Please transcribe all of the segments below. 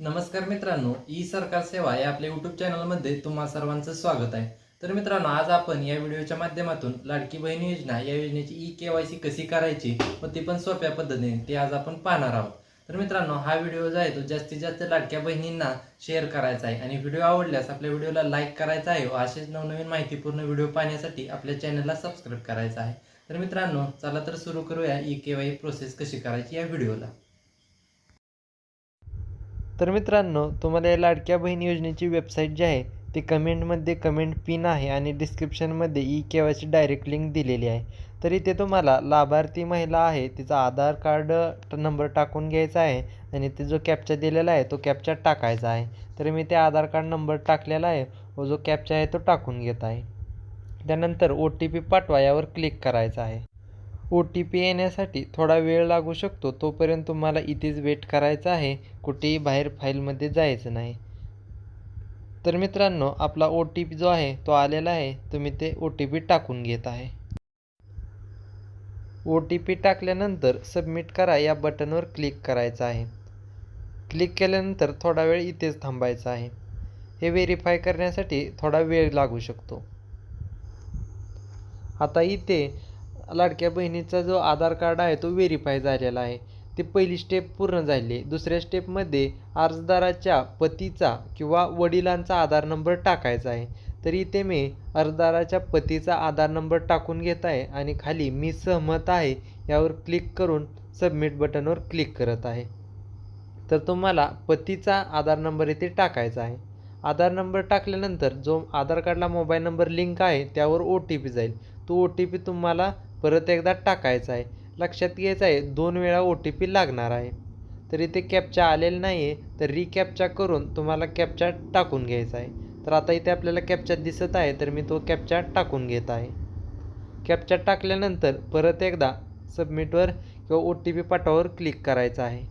नमस्कार मित्रांनो ई सरकार सेवा या आपल्या युट्यूब चॅनलमध्ये तुम्हा सर्वांचं स्वागत आहे. तर मित्रांनो आज आपण या व्हिडिओच्या माध्यमातून लाडकी बहीण योजना या योजनेची ई के वाय सी कशी करायची व ती पण सोप्या पद्धतीने ते आज आपण पाहणार आहोत. तर मित्रांनो हा व्हिडिओ जो आहे तो जास्तीत जास्त लाडक्या बहिणींना शेअर करायचा आहे. आणि व्हिडिओ आवडल्यास आपल्या व्हिडिओला लाईक करायचा आहे व असेच नवनवीन माहितीपूर्ण व्हिडिओ पाहण्यासाठी आपल्या चॅनलला सबस्क्राईब करायचा आहे. तर मित्रांनो चला तर सुरू करूया ई के वाय प्रोसेस कशी करायची या व्हिडिओला. तर मित्रांनो तुम्हाला या लाडक्या बहीण योजनेची वेबसाईट जी आहे ती कमेंटमध्ये कमेंट पिन आहे आणि डिस्क्रिप्शनमध्ये ई के वायची डायरेक्ट लिंक दिलेली आहे. तर इथे तुम्हाला लाभार्थी महिला आहे तिचा आधार कार्ड नंबर टाकून घ्यायचा आहे आणि ते जो कॅप्चा दिलेला आहे तो कॅप्चा टाकायचा आहे. तर मी ते आधार कार्ड नंबर टाकलेला आहे व जो कॅप्चा आहे तो टाकून घेत आहे. त्यानंतर ओ टी पी पाठवा यावर क्लिक करायचा आहे. ओ टी पी येण्यासाठी थोडा वेळ लागू शकतो तोपर्यंत तुम्हाला इथेच वेट करायचं आहे. कुठेही बाहेर फाईलमध्ये जायचं नाही. तर मित्रांनो आपला ओ टी पी जो आहे तो आलेला आहे. तुम्ही ते ओ टी पी टाकून घेत आहे. ओ टी पी टाकल्यानंतर सबमिट करा या बटनवर क्लिक करायचं आहे. क्लिक केल्यानंतर थोडा वेळ इथेच थांबायचं आहे. हे व्हेरीफाय करण्यासाठी थोडा वेळ लागू शकतो. आता इथे लाडक्या बहिणीचा जो आधार कार्ड आहे तो व्हेरीफाय झालेला आहे. ती पहिली स्टेप पूर्ण झाली. आहे दुसऱ्या स्टेपमध्ये अर्जदाराच्या पतीचा किंवा वडिलांचा आधार नंबर टाकायचा आहे. तर इथे मी अर्जदाराच्या पतीचा आधार नंबर टाकून घेत आहे आणि खाली मी सहमत आहे यावर क्लिक करून सबमिट बटनवर क्लिक करत आहे. तर तुम्हाला पतीचा आधार नंबर इथे टाकायचा आहे. आधार नंबर टाकल्यानंतर जो आधार कार्डला मोबाईल नंबर लिंक आहे त्यावर ओ टी पी जाईल. तो ओ टी पी तुम्हाला परत एकदा टाकायचा आहे. लक्षात घ्यायचं आहे दोन वेळा ओ टी पी लागणार आहे. तर इथे कॅपचा आलेलं नाही आहे तर रिकॅपचा करून तुम्हाला कॅपचा टाकून घ्यायचा आहे. तर आता इथे आपल्याला कॅपचा दिसत आहे तर मी तो कॅपचा टाकून घेत आहे. कॅपचा टाकल्यानंतर परत एकदा सबमिटवर किंवा ओ टी पी पाठावर क्लिक करायचं आहे.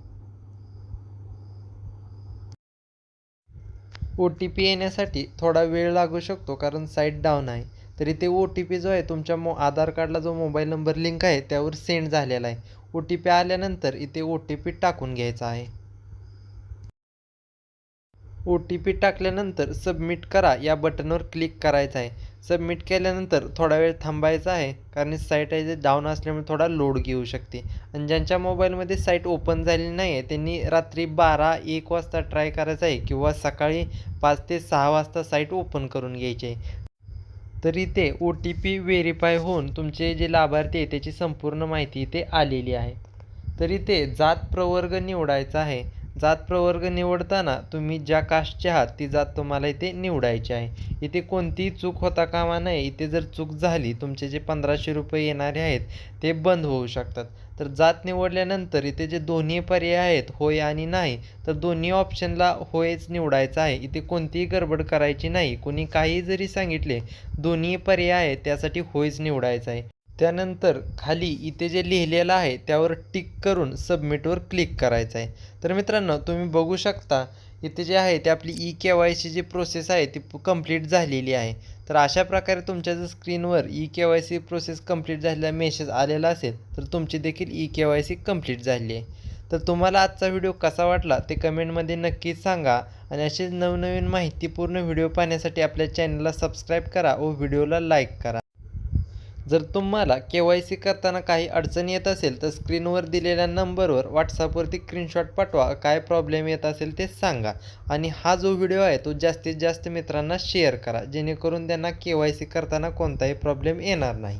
ओ टी पी येण्यासाठी थोडा वेळ लागू शकतो कारण साईट डाऊन आहे. तर इथे ओ टी पी जो आहे तुमच्या मो आधार कार्डला जो मोबाईल नंबर लिंक आहे त्यावर सेंड झालेला आहे. ओ टी पी आल्यानंतर इथे ओ टी पी टाकून घ्यायचा आहे. ओ टी पी टाकल्यानंतर सबमिट करा या बटनवर क्लिक करायचं आहे. सबमिट केल्यानंतर थोडा वेळ थांबायचा आहे कारण साईट आहे जे डाऊन असल्यामुळे थोडा लोड घेऊ शकते. आणि ज्यांच्या मोबाईलमध्ये साईट ओपन झालेली नाही आहे त्यांनी रात्री बारा एक वाजता ट्राय करायचं आहे किंवा सकाळी पाच ते सहा वाजता साईट ओपन करून घ्यायची आहे. तरी ते ओ टी पी व्हेरीफाय होऊन तुमचे जे लाभार्थी आहे त्याची संपूर्ण माहिती इथे आलेली आहे. तरी ते जात प्रवर्ग निवडायचा आहे. जात प्रवर्ग निवडताना तुम्ही ज्या कास्टचे आहात ती जात तुम्हाला इथे निवडायची आहे. इथे कोणतीही चूक होता कामा नये. इथे जर चूक झाली तुमचे जे पंधराशे रुपये येणारे आहेत ते बंद होऊ शकतात. तर जात निवडल्यानंतर इथे जे दोन्ही पर्याय आहेत होय आणि नाही तर दोन्ही ऑप्शनला होयच निवडायचं आहे. इथे कोणतीही गडबड करायची नाही. कोणी काही जरी सांगितले दोन्ही पर्याय आहेत त्यासाठी होयच निवडायचं आहे. त्यानंतर खाली इथे जे लिहिलेलं आहे त्यावर टिक करून सबमिटवर क्लिक करायचं आहे. तर मित्रांनो तुम्ही बघू शकता इथे जे आहे ते आपली ई के वाय सी जी प्रोसेस आहे ती कंप्लीट झालेली आहे. तर अशा प्रकारे तुमच्या जर स्क्रीनवर E K Y C process complete झालेला मेसेज आलेला असेल तर तुमची देखील E K Y C complete झाली आहे. तर तुम्हाला आजचा व्हिडिओ कसा वाटला ते कमेंटमध्ये नक्कीच सांगा. आणि असेच नवनवीन माहितीपूर्ण व्हिडिओ पाहण्यासाठी आपल्या चॅनलला सबस्क्राईब करा व व्हिडिओला लाईक करा. जर तुम्हाला के वाय सी करताना काही अडचण येत असेल तर स्क्रीनवर दिलेल्या नंबरवर व्हॉट्सअपवरती स्क्रीनशॉट पाठवा. काय प्रॉब्लेम येत असेल ते सांगा. आणि हा जो व्हिडिओ आहे तो जास्तीत जास्त मित्रांना शेअर करा. जेणेकरून त्यांना के वाय सी करताना कोणताही प्रॉब्लेम येणार नाही.